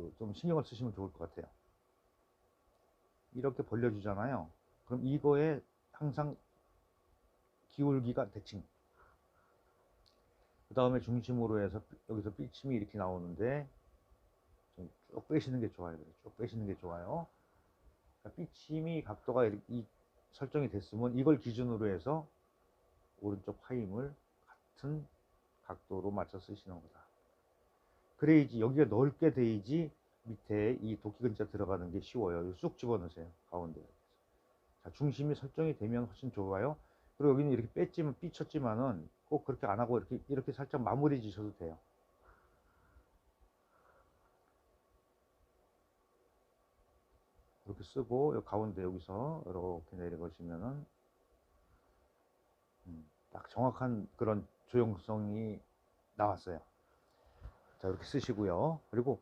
그좀 신경을 쓰시면 좋을 것 같아요. 이렇게 벌려주잖아요. 그럼 이거에 항상 기울기가 대칭. 그 다음에 중심으로 해서 여기서 삐침이 이렇게 나오는데 좀 쭉 빼시는 게 좋아요. 쭉 빼시는 게 좋아요. 그러니까 삐침이 각도가 이 설정이 됐으면 이걸 기준으로 해서 오른쪽 파임을 같은 각도로 맞춰 쓰시는 거다. 그래야지 여기가 넓게 돼야지 밑에 이 도끼 근자 들어가는 게 쉬워요. 쑥 집어넣으세요. 가운데. 자, 중심이 설정이 되면 훨씬 좋아요. 그리고 여기는 이렇게 뺐지만 삐쳤지만은 꼭 그렇게 안 하고 이렇게 이렇게 살짝 마무리 지셔도 돼요. 이렇게 쓰고 요 가운데 여기서 이렇게 내려보시면은 음, 딱 정확한 그런 조형성이 나왔어요. 자 이렇게 쓰시고요. 그리고